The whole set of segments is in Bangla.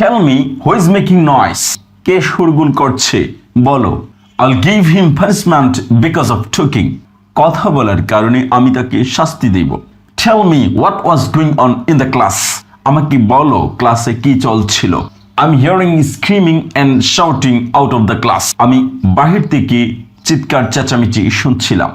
Tell me who making noise কে সুরগুল করছে? বলো। I'll give him punishment because of talking কথা বলার কারণে আমি তাকে শাস্তি দেব। Tell me what was going on in the class আমাকে বলো ক্লাসে কি চলছিল। I hearing screaming and shouting out of the class আমি বাহির থেকে চিৎকার চেঁচামেচি শুনছিলাম।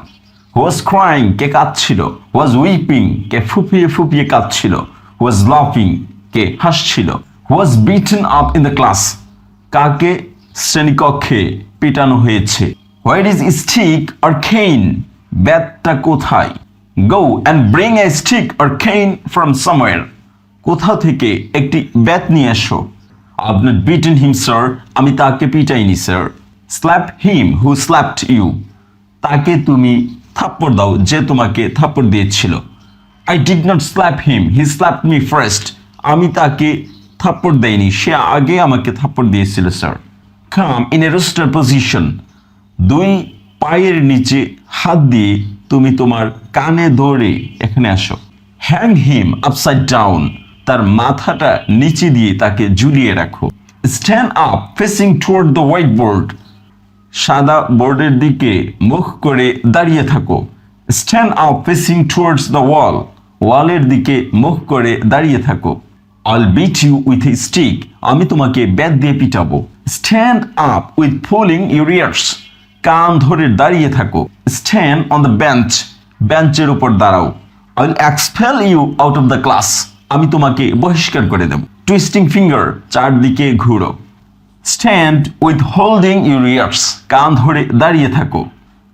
ওয়াজ ক্রাইং কে কাঁদছিল? ওয়াজ উইপিং কে ফুপিয়ে ফুপিয়ে কাঁদছিল? ওয়াজ লাফিং কে হাসছিল? Was beaten up in the class কাকে? শ্রেণীকক্ষে পিটানো হয়েছে। White is stick or cane ব্যাটটা কোথায়? Go and bring a stick or cane from somewhere কোথাও থেকে একটি ব্যাট নিয়ে এসো। আপনার বিটেন হিম স্যার আমি তাকে পিটাইনি sir slap him who slapped you তাকে তুমি থাপ্পড় দাও, যে তোমাকে থাপ্পড় দিয়েছিল। I did not slap him he slap me first আমি তাকে থাপ্পড় দেইনি সে আগে আমাকে থাপ্পড় দিয়েছিল sir come in a roster position দুই পায়ের নিচে হাত দিয়ে তুমি তোমার কানে ধরে এখানে আসো। হ্যাং হিম আপসাইড ডাউন তার মাথাটা নিচে দিয়ে তাকে ঝুলিয়ে রাখো। Stand up facing toward the white board সাদা বোর্ডের দিকে মুখ করে দাঁড়িয়ে থাকো। Stand up facing towards the wall ওয়ালের দিকে মুখ করে দাঁড়িয়ে থাকো। I'll beat you with a stick আমি তোমাকে ব্যাট দিয়ে পিটাবো। Stand up with pulling your ears কান ধরে দাঁড়িয়ে থাকো। স্ট্যান্ড অন দ্য বেঞ্চ বেঞ্চের উপর দাঁড়াও। I will expel you out of the class আমি তোমাকে বহিষ্কার করে দেব। টুইস্টিং ফিঙ্গার চারদিকে ঘুরো। Stand with holding your ears কান ধরে দাঁড়িয়ে থাকো।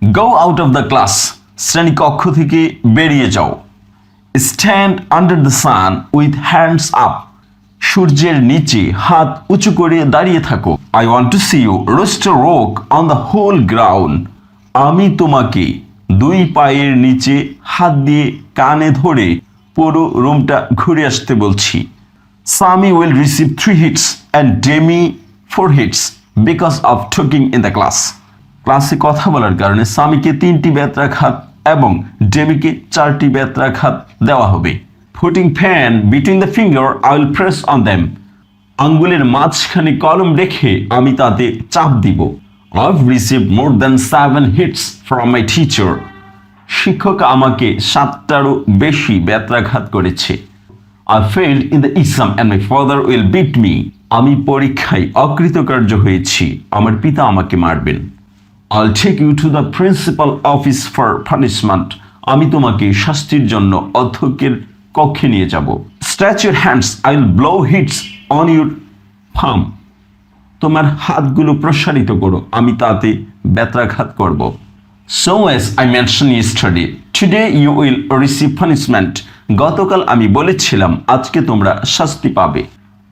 Go out of the class শ্রেণি কক্ষ থেকে বেরিয়ে যাও। Stand under the sun with hands up সূর্যের নিচে হাত উঁচু করে দাঁড়িয়ে থাকো। I want to see you roast rock on the whole ground আমি তোমাকে দুই পায়ের নিচে হাত দিয়ে কানে ধরে পুরো রুমটা ঘুরে আসতে বলছি। Sami will receive three hits and Demi four hits because of talking in the class ক্লাসে কথা বলার কারণে সামিকে তিনটি ব্যত্রাঘাত এবং ডেমিকে চারটি ব্যত্রাঘাত দেওয়া হবে। Putting pen between the finger I will press on them আঙ্গুলের মাঝখানে কলম রেখে আমি তাতে চাপ দিব। I've receive more than seven hits from my teacher শিক্ষক আমাকে সাতটারও বেশি ব্যত্রাঘাত করেছে। I failed in the exam and my father will beat me. আমি পরীক্ষায় অকৃতকার্য হয়েছি। আমার পিতা আমাকে মারবেন। I'll take you to the principal office for punishment. আমি তোমাকে শাস্তির জন্য অধ্যক্ষের কক্ষে নিয়ে যাব Stretch your hands. I'll blow hits on your palm. তোমার হাতগুলো প্রসারিত করো আমি তাতে ব্যত্রাঘাত করব So as I mentioned yesterday, today you will receive punishment. গতকাল আমি বলেছিলাম আজকে তোমরা শাস্তি পাবে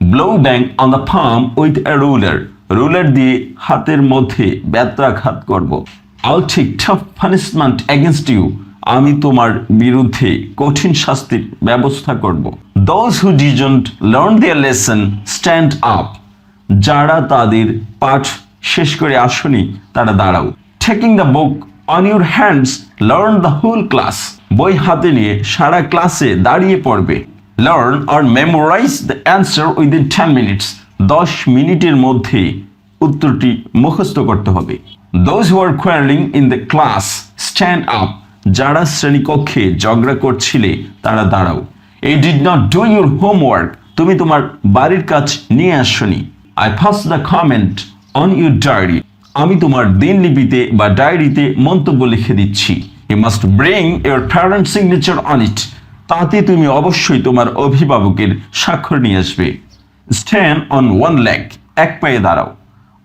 blow bang on the palm with a ruler ruler দিয়ে হাতের মধ্যে ব্যত্রাঘাত করব। আল ঠিক টাফ পানিশমেন্ট এগেনস্ট ইউ আমি তোমার বিরুদ্ধে কঠিন শাস্তির ব্যবস্থা করব। Those who doesn't learn their lesson stand up যারা তাদের পাঠ শেষ করে আসনি, তারা দাঁড়াও। Taking the book on your hands learn the whole class বই হাতে নিয়ে সারা ক্লাসে দাঁড়িয়ে পড়বে। Learn or memorize the answer within ten minutes দশ মিনিটের মধ্যে উত্তরটি মুখস্থ করতে হবে। Those who are quarrelling in the class stand up যারা শ্রেণীকক্ষে ঝগড়া করছিলে, তারা দাঁড়াও। I did not do your homework তুমি তোমার বাড়ির কাজ নিয়ে আসনি। I first the comment on your diary আমি তোমার দিনলিপিতে বা ডায়েরিতে মন্তব্য লিখে দিচ্ছি। You must bring your parent signature on it তাতে তুমি অবশ্যই তোমার অভিভাবকের স্বাক্ষর নিয়ে আসবে। স্ট্যান্ড অন ওয়ান লেগ এক পায়ে দাঁড়াও।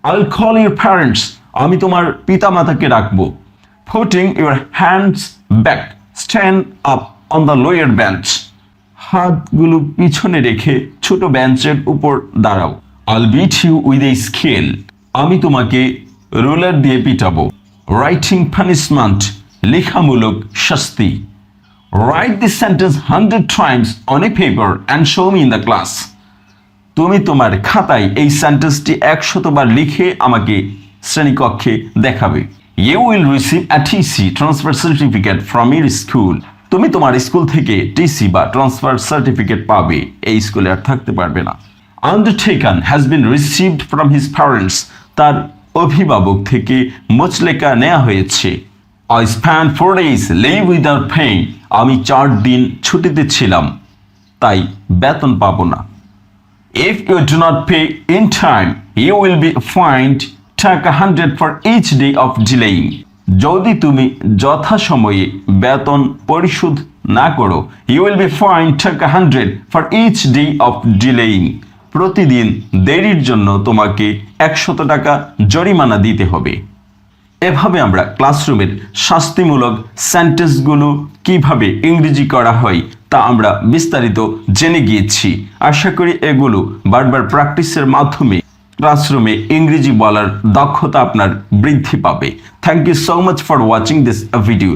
আই কল ইউর প্যারেন্টস আমি তোমার পিতা মাতাকে রাখব putting your hands back stand up on the lower bench হাতগুলো পিছনে রেখে ছোট বেঞ্চের উপর দাঁড়াও। I'll beat you with a scale আমি তোমাকে রোলার দিয়ে পিটাবো। রাইটিং পানিশমেন্ট লেখামূলক শাস্তি। Write this sentence hundred times on a paper and show me in the class তুমি তোমার খাতায় এই সেন্টেন্সটি একশতবার লিখে আমাকে শ্রেণীকক্ষে দেখাবে। You will receive a TC transfer certificate from your school তুমি তোমার স্কুল থেকে টিসি বা ট্রান্সফার সার্টিফিকেট পাবে। এই স্কুলে আর থাকতে পারবে না। Undertaken has been received from his parents তার অভিভাবক থেকে মুচলেকা নেওয়া হয়েছে। I spend four days leave without pain আমি চার দিন ছুটিতে ছিলাম। তাই বেতন পাবো না। If you do not pay in time, you will be fined টাকা hundred for each day of delaying যদি তুমি যথাসময়ে বেতন পরিশোধ না করো ইউ উইল বি ফাইন টাকা hundred for each day of delaying প্রতিদিন দেরির জন্য তোমাকে একশত টাকা জরিমানা দিতে হবে। এভাবে আমরা ক্লাসরুমের শাস্তিমূলক সেন্টেন্সগুলো কীভাবে ইংরেজি করা হয় তা আমরা বিস্তারিত জেনে গিয়েছি। আশা করি এগুলো বারবার প্র্যাকটিসের মাধ্যমে ক্লাসরুমে ইংরেজি বলার দক্ষতা আপনার বৃদ্ধি পাবে। Thank you so much for watching this video